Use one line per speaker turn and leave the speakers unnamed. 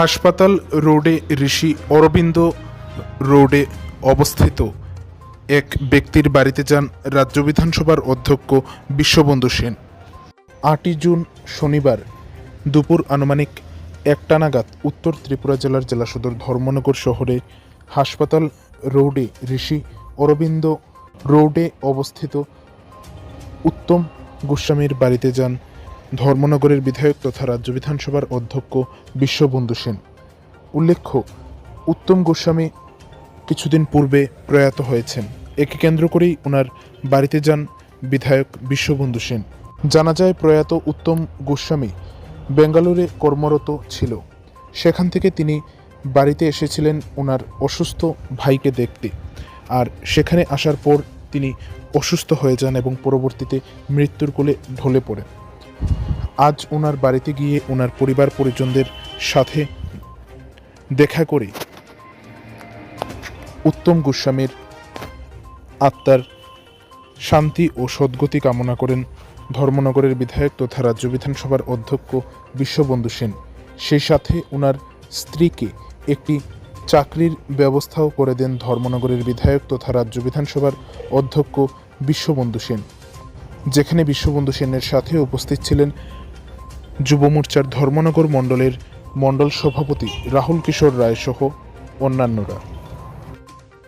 হাসপাতাল রোডে ঋষি অরবিন্দ রোডে অবস্থিত। এক ব্যক্তির বাড়িতে যান রাজ্য বিধানসভার অধ্যক্ষ বিশ্ববন্ধু সেন। আটই জুন শনিবার দুপুর আনুমানিক একটা নাগাদ উত্তর ত্রিপুরা জেলার জেলা সদর ধর্মনগর শহরে হাসপাতাল রোডে ঋষি অরবিন্দ রোডে অবস্থিত উত্তম গোস্বামীর বাড়িতে যান ধর্মনগরের বিধায়ক তথা রাজ্য বিধানসভার অধ্যক্ষ বিশ্ববন্ধু সেন। উল্লেখ্য, উত্তম গোস্বামী কিছুদিন পূর্বে প্রয়াত হয়েছেন। একে কেন্দ্র করেই ওনার বাড়িতে যান বিধায়ক বিশ্ববন্ধু সেন। জানা যায়, প্রয়াত উত্তম গোস্বামী বেঙ্গালুরে কর্মরত ছিল। সেখান থেকে তিনি বাড়িতে এসেছিলেন ওনার অসুস্থ ভাইকে দেখতে। আর সেখানে আসার পর তিনি অসুস্থ হয়ে যান এবং পরবর্তীতে মৃত্যুর কোলে ঢলে পড়েন। আজ ওনার বাড়িতে গিয়ে ওনার পরিবার পরিজনদের সাথে দেখা করে উত্তম গোস্বামীর আত্মার শান্তি ও সদ্গতি কামনা করেন ধর্মনগরের বিধায়ক তথা রাজ্য বিধানসভার অধ্যক্ষ বিশ্ববন্ধু সেন। সেই সাথে ওনার স্ত্রীকে একটি চাকরির ব্যবস্থাও করে দেন ধর্মনগরের বিধায়ক তথা রাজ্য বিধানসভার অধ্যক্ষ বিশ্ববন্ধু সেন। যেখানে বিশ্ববন্ধু সেনের সাথে উপস্থিত ছিলেন যুব মোর্চার ধর্মনগর মণ্ডলের মণ্ডল সভাপতি রাহুল কিশোর রায় সহ অন্যান্যরা।